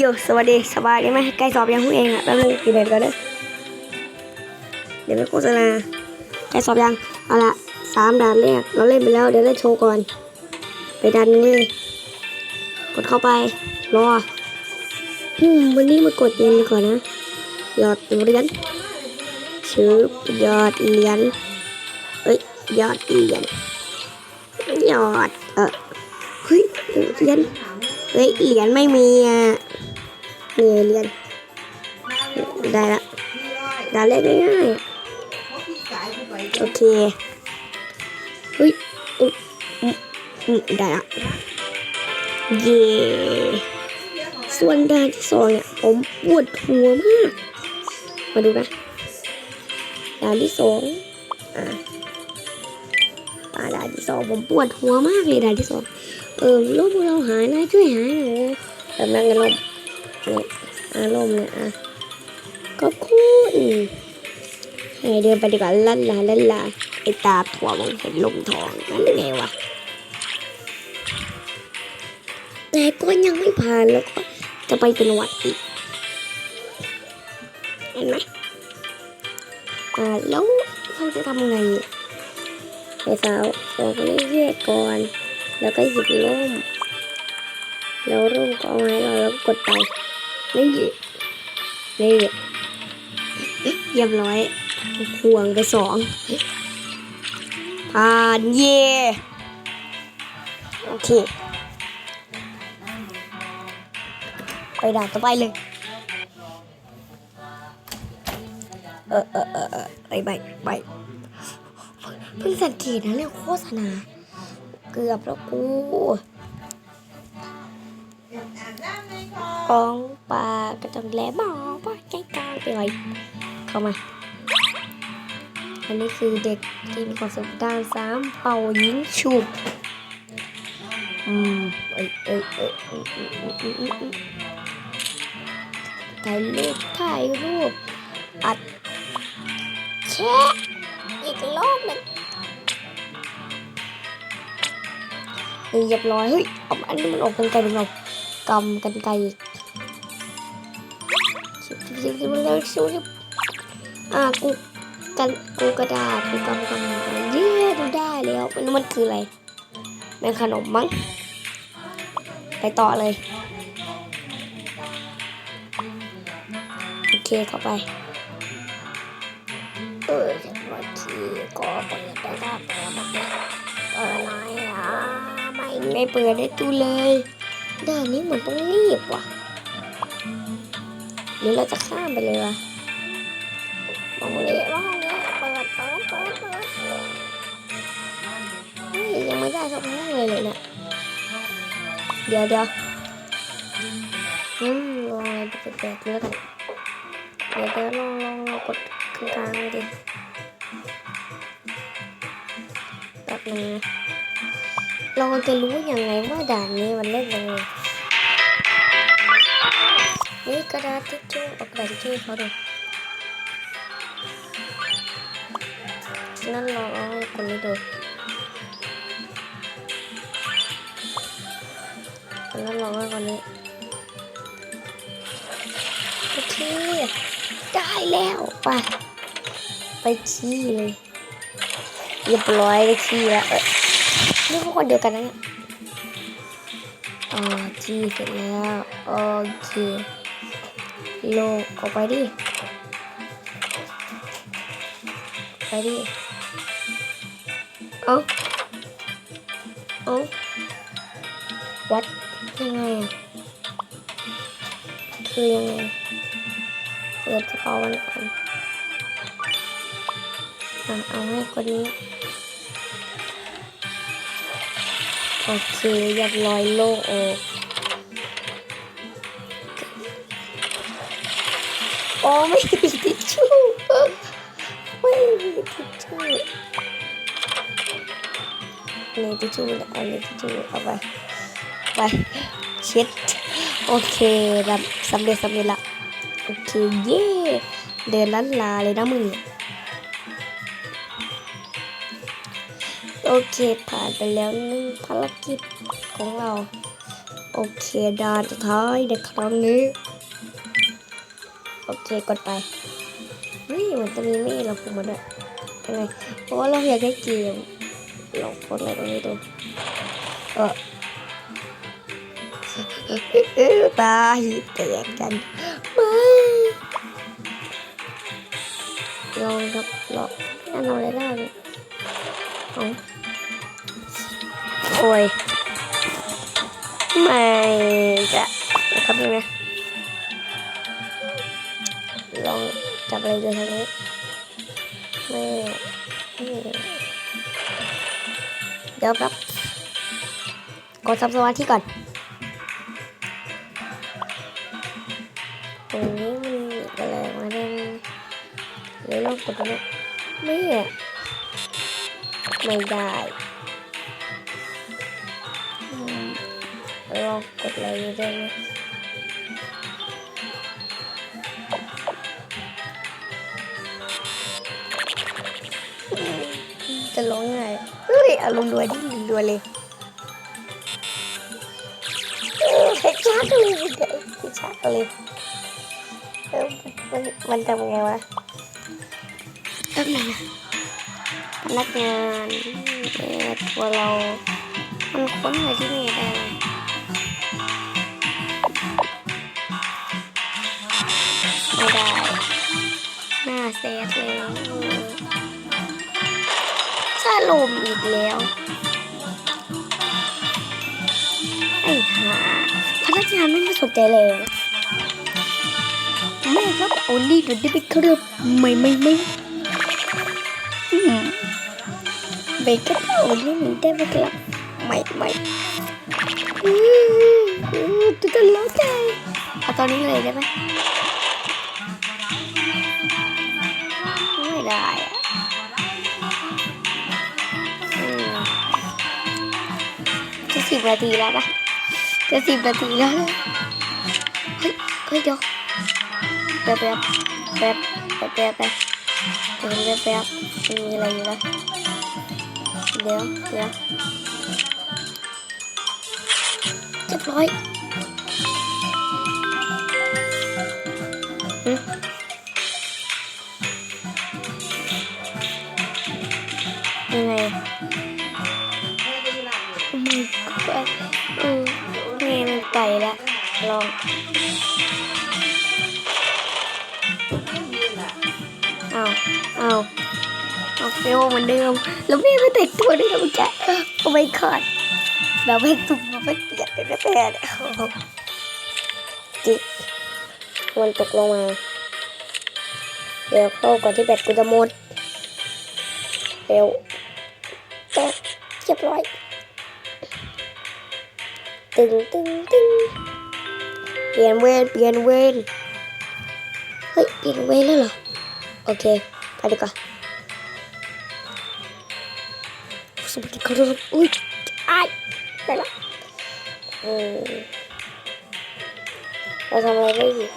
โยสวัสดีสบายดีไหมใกล้สอบยังผู้เองอะแป๊บนึงกี่เดือนก็ได้เดี๋ยวไปโฆษณาใกล้สอบยังเอาละสามด่านแรกเราเล่นไปแล้วเดี๋ยวเล่นโชว์ก่อน ไปดันนึงเลย กดเข้าไปรออืมวันนี้มากดเงินดีกว่อนนะหยอดเหรียญชื่อหยอดเหรียญเอ้ยยอดเหรียญยอดเออเฮ้ยเหรียญเฮ้ยเหรียญไม่มีอะ นี่เหรียญได้ละด่านแรกง่ายๆโอเคเฮ้ยอืมได้ละเย่ส่วนด่านที่สองเนี่ยผมปวดหัวมาก มาดูนะด่านที่สองอ่าด่านที่สองผมปวดหัวมากเลยด่านที่สองเออลูกเราหายนะช่วยหายหน่อยแบบนั้นอารม ณ์เนี่ยอารมณ์เนี่ยอะก็คุณให้เดินไปดีกว่าลันลาลันลาไอตาถั่วมองเห็นลมทองนั่นไงวะแต่ก็ยังไม่ผ่านแล้วก็จะไปเป็นวัดอีกเห็นไหมอ่าแล้วเราจะทำไงไอ้สาวสองคนนี้แยกก่อน แล้วก็หยิบร่มแล้วร่มก็เอาไว้เราแล้วก็กดไป นี่นี่เรียบร้อยควงไปสองผ่านเย่โอเค ไปด่านต่อไปเลย เออเออเออเออไปไปไปเพิ่งสังเกตนะเรื่องโฆษณา เกือบแล้วกูกอง ปลากระจงแหลมอป้าใจกลางไปเลยเข้ามา อันนี้คือเด็กที่มีความสุขด้านสามเป่ายิงฉุบอืมเอ้ยเอ้ยเอ้ยถ่ายรูปถ่ายรูปอัดแชะอีกรอบหนึ่งเรียบร้อยเฮ้ยอาอันนี้มันออกกันไกลเป็นเรากำกันไกลอีก อะกูกันกูกระดาษกูกำกำกำเย้ดูได้แล้วมันมันคืออะไรเป็นขนมมั้งไปต่อเลยโอเคเข้าไปเออฉันว่าทีก็เปิดได้ถ้าเปิดแบบนี้เปิดหน่อยอะไม่ไม่เปิดได้ตูเลยด้านนี้เหมือนต้องรีบว่ะ หรือเราจะข้ามไปเลยวะมองเลยมองเลยเปิดเปิดเปิดเปิดเฮ้ยยังไม่ได้สักครั้งเลยเลยเนี่ยเดี๋ยวเดี๋ยวอืมลองอะไรแปลกๆแล้วกันเดี๋ยวเดี๋ยวลองลองลองกดกลางดิแบบนึงนะเราจะรู้ยังไงว่าด่านนี้มันเล่นยังไง นี่กระดาษทิชชู่เอากระดาษทิชชู่ให้เขาดูนั่นเราเอาให้คนนี้ดูนั่นเราให้คนนี้โอเคได้แล้วไปไปขี้เลยเรียบร้อยได้ขี้แล้วเอ้ยนี่พวกคนเดียวกันนะเนี่ยอ๋อขี้เสร็จแล้วโอเค โลออกไปดิ ไปดิ เอ้าเอ้าวัดยังไงอะคือยังไงเปิดกระเป๋ามันก่อนอะเอาให้คนนี้โอเคเรียบร้อยโล่งออก โอ้ไม่มีทิชชู่ไม่มีทิชชู่ในทิชชู่เอาในทิชชู่เอาไปไปเช็ดโอเครับสำเร็จสำเร็จละโอเคเย่เดินลันลาเลยนะมึงโอเคผ่านไปแล้วหนึ่งภารกิจของเรา โอเคด่านสุดท้ายในครั้งนี้ เคกดไปเฮ้ยมันจะมีเมฆเราพูมาด้วยยังไงเพราะว่าเราอยากได้เกมลองกดอะไรตรงนี้ดูเออเออตาหีแตกกันไม่ลองครับลองนั่นเอาอะไรได้เนี่ยเอาโอ้ยไม่จะนะครับยังไง จับอะไรดูทางนี้ไม่เดี๋ยวครับกดซับสมาธิก่อนตรงนี้มันมีอะไรมาได้ไหมหรือลองกดตรงนี้ไม่ไม่ได้ลองกดอะไรได้ไหม เฮ้ยอารมณ์รวยดิรวยเลยเฮ้ยชากันเลยเด็กช้ากันเลยเออมันมันทำไงวะทำไงนพนักงานเออตัวเรา มันค้นอะไรที่นี่ได้ไหมไม่ได้ หน้าเซฟเลย ลมอีกแล้ว ไอ้ห่าพนักงานไม่มาสนใจเลยไม่ครับโอลี่เดี๋ยวได้ไปครับไม่ไม่ไม่อืมเบเกอร์โอลี่หนีได้ไหมครับไม่ไม่อืมอืมตื่นเต้นแล้วใจเอาตอนนี้เลยได้ไหมไม่ได้ สิบนาทีแล้วนะจะสิบนาทีแล้วนะเฮ้ยเฮ้ยเดี๋ยวแป๊บแป๊บแป๊บแป๊บแป๊บแป๊บเดี๋ยวแป๊บแป๊บมีอะไรอยู่นะเดี๋ยวเดี๋ยวเรียบร้อยยังไง ไปละลองเอาเอาเอาเฟลเหมือนเดิม แล้วแม่ไม่แต่งตัวด้วยนะมึงจะโอ้ไม่ขอดแบบไม่ตุ่มไม่เปียกเลยนะแม่เนี่ยจิกมันตกลงมา เดี๋ยวเข้าก่อนที่แบตกูจะหมดเร็วแป๊บเรียบร้อย ตึงตึงตึงเปลี่ยนเวรเปลี่ยนเวรเฮ้ยเปลี่ยนเวรแล้วเหรอ โอเค ไปดีกว่าสวัสดีครับอุ้ยอ้ายได้ละอืมเราทำอะไรได้อีก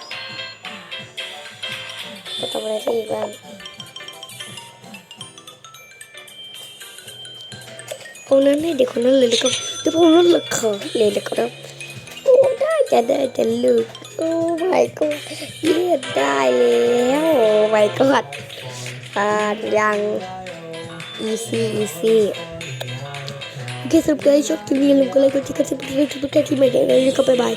เราทำอะไรได้อีกบ้าง คนนั้นให้เด็กคนนั้นเลยเลยครับเดี๋ยวผมนั้นเลยขอเลยเลยครับโอ้ได้จะได้จะลึกโอ้ไม่ก็เลือดได้แล้วโอ้ไม่ก็ผ่านยัง easy easy โอเคสำหรับใครชอบคลิปนี้ลืมกดไลค์กดแชร์กดซับสไครต์ทุกท่านที่ไม่ได้เลยก็บ๊ายบาย